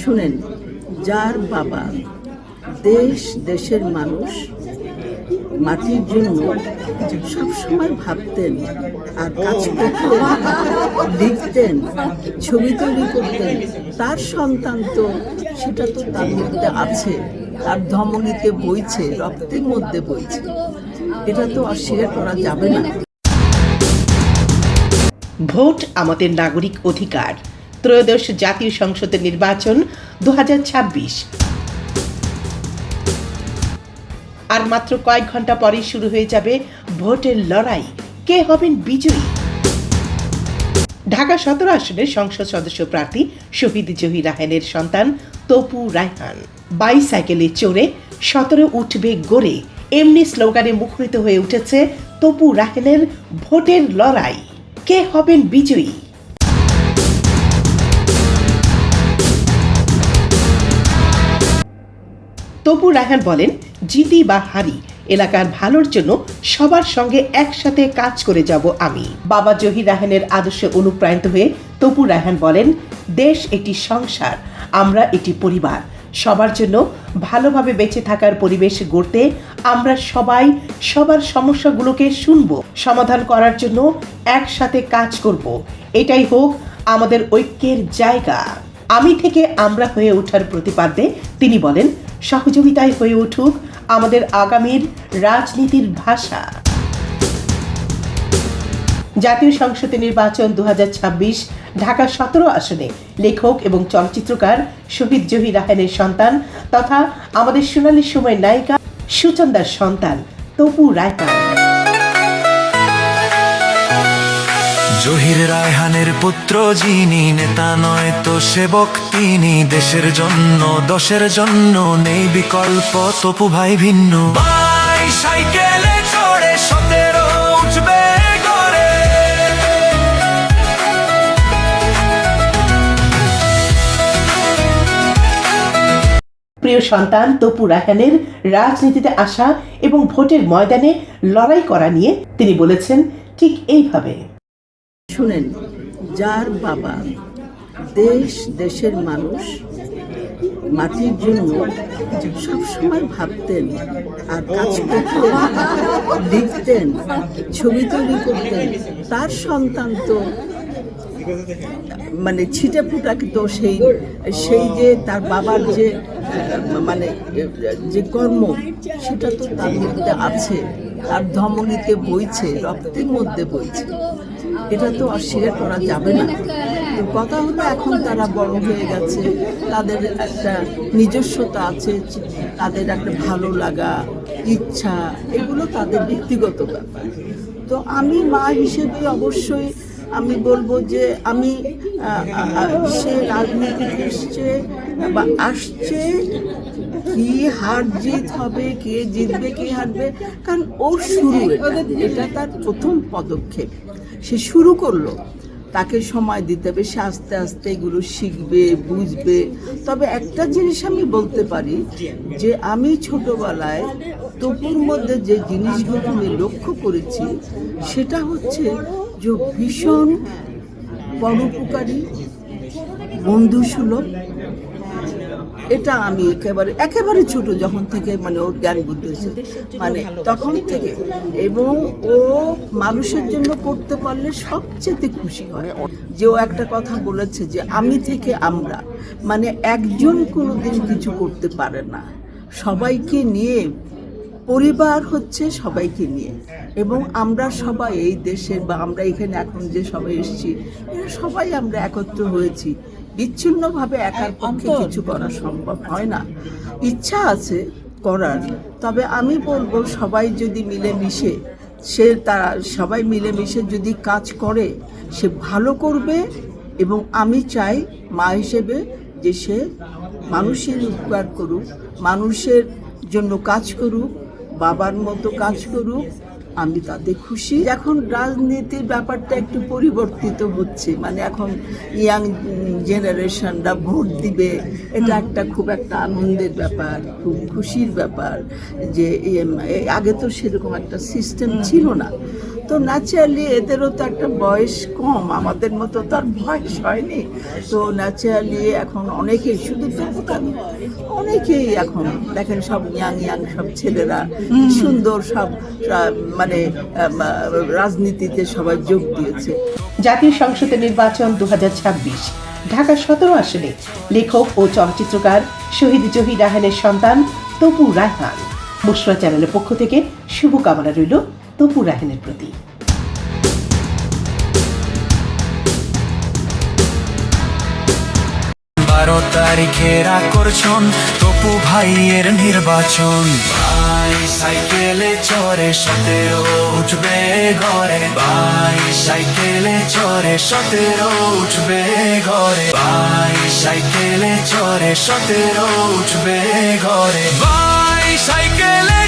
শুনেন, যার বাবা দেশ, দেশের মানুষ, মাটির জন্য সবসময় ভাবতেন আর কাজ করতেন, লিখতেন, ছবি তৈরি করতেন। তার সন্তান তো সেটা তো তার মধ্যে আছে। তার ধমনীতে বইছে, রক্তের মধ্যে বইছে। এটা তো অস্বীকার করা যাবে না। ভোট আমাদের নাগরিক অধিকার। ত্রয়োদশ জাতীয় সংসদের নির্বাচন দু আর মাত্র কয়েক ঘণ্টা পরেই শুরু হয়ে যাবে ভোটের লড়াই। কে হবেন বিজয়ী? ঢাকা সতেরো আসনের সংসদ সদস্য প্রার্থী শহীদ জহির রাহানের সন্তান তপু রায়হান। বাইসাইকেলে চড়ে সতেরো উঠবে গড়ে। এমনি স্লোগানে মুখরিত হয়ে উঠেছে তপু রাহানের ভোটের লড়াই। কে হবেন বিজয়ী? তপু রায়হান বলেন, জিতি বা হারি, এলাকার ভালোর জন্য সবার সঙ্গে একসাথে কাজ করে যাব আমি। বাবা জহির রায়হানের আদর্শে অনুপ্রাণিত হয়ে তপু রায়হান বলেন, দেশ একটি সংসার, আমরা একটি পরিবার। সবার জন্য ভালোভাবে বেঁচে থাকার পরিবেশ গড়তে আমরা সবাই সবার সমস্যাগুলোকে শুনব, সমাধান করার জন্য একসাথে কাজ করব। এটাই হোক আমাদের ঐক্যের জায়গা। আমি থেকে আমরা হয়ে ওঠার প্রতিপাদ্যে তিনি বলেন সহযোগিতায় হয়ে উঠুক আমাদের আগামীর রাজনীতির ভাষা। জাতীয় সংসদে নির্বাচন দু ঢাকা সতেরো আসনে লেখক এবং চলচ্চিত্রকার শহীদ জহির রাহানের সন্তান তথা আমাদের সোনালী সময়ের নায়িকা সুচন্দার সন্তান তপু রায়হান জহির রায়হানের পুত্র যিনি, নেতা নয় তো সেবক তিনি। দেশের জন্য, দশের জন্য নেই বিকল্প, তপু ভাই ভিন্ন। প্রিয় সন্তান, তপু রায়হানের রাজনীতিতে আসা এবং ভোটের ময়দানে লড়াই করা নিয়ে তিনি বলেছেন, ঠিক এইভাবে। শুনেন, যার বাবা দেশ, দেশের মানুষ, মাটির জন্য সবসময় ভাবতেন আর কাজ করতেন, লিখতেন, ছবি তৈরি করতেন। তার সন্তান তো মানে ছিটে ফুটাকে তো সেই সেই যে তার বাবার যে মানে যে কর্ম, সেটা তো তার মধ্যে আছে। তার ধমনীতে বইছে, রক্তের মধ্যে বইছে। এটা তো অস্বীকার করা যাবে না। তো কথা হলো এখন তারা বড় হয়ে গেছে। তাদের একটা নিজস্বতা আছে, তাদের একটা ভালো লাগা, ইচ্ছা, এগুলো তাদের ব্যক্তিগত ব্যাপার। তো আমি মা হিসেবে অবশ্যই আমি বলব যে আমি সে রাজনীতিতে এসছে বা আসছে কি হার জিত হবে, কে জিতবে, কে হারবে? কারণ ওর শুরু এটা তার প্রথম পদক্ষেপ। সে শুরু করল। তাকে সময় দিতে হবে, সে আস্তে আস্তে এগুলো শিখবে, বুঝবে। তবে একটা জিনিস আমি বলতে পারি, যে আমি ছোটবেলায় তপুর মধ্যে যে জিনিসগুলো আমি লক্ষ্য করেছি, সেটা হচ্ছে যে ভীষণ পরোপকারী, বন্ধুসুলভ এটা আমি একেবারে একেবারে ছোট যখন থেকে মানে ওর জ্ঞান বুদ্ধি হয়েছে মানে তখন থেকে। এবং ও মানুষের জন্য করতে পারলে সবচেয়ে খুশি হয়। যে ও একটা কথা বলেছে যে আমি থেকে আমরা মানে একজন কোনোদিন কিছু করতে পারে না। সবাইকে নিয়ে পরিবার হচ্ছে সবাইকে নিয়ে। এবং আমরা সবাই এই দেশের বা আমরা এখানে এখন যে সবাই এসেছি সবাই আমরা একত্র হয়েছি। বিচ্ছিন্নভাবে একার পক্ষে কিছু করা সম্ভব হয় না। ইচ্ছা আছে করার তবে আমি বলব সবাই যদি মিলেমিশে সে তারা সবাই মিলেমিশে যদি কাজ করে সে ভালো করবে এবং আমি চাই মা হিসেবে যে সে মানুষের উপকার করুক মানুষের জন্য কাজ করুক বাবার মতো কাজ করুক আমি তাতে খুশি। এখন রাজনীতির ব্যাপারটা একটু পরিবর্তিত হচ্ছে। মানে এখন ইয়াং জেনারেশনরা ভোট দিবে। এটা একটা খুব একটা আনন্দের ব্যাপার খুব খুশির ব্যাপার যে এ, আগে তো সেরকম একটা সিস্টেম ছিল না। তো ন্যাচারালি এদেরও তো একটা বয়স কম আমাদের মতো তো আর বয়স হয়নি। তো ন্যাচারালি এখন অনেকেই শুধু অনেকেই এখন দেখেন সব ইয়াং ইয়াং সব ছেলেরা সুন্দর সব মানে রাজনীতিতে সবাই যোগ দিয়েছে। জাতীয় সংসদের নির্বাচন দু ঢাকা সতেরো আসনে লেখক ও চলচ্চিত্রকার শহীদ জহির রায়হানের সন্তান তপু রায়হান। বুসরা চ্যানেলের পক্ষ থেকে শুভকামনা রইল তপু রায়হানের প্রতি। বারো তারিখের আকর্ষণ, তপু ভাইয়ের নির্বাচন। ভাই সাইকেলে চড়ে সতেরো উঠবে ঘরে। ভাই সাইকেলে চড়ে সতেরো উঠবে ঘরে। ভাই সাইকেলে চড়ে সতেরো উঠবে ঘরে। ভাই সাইকেলে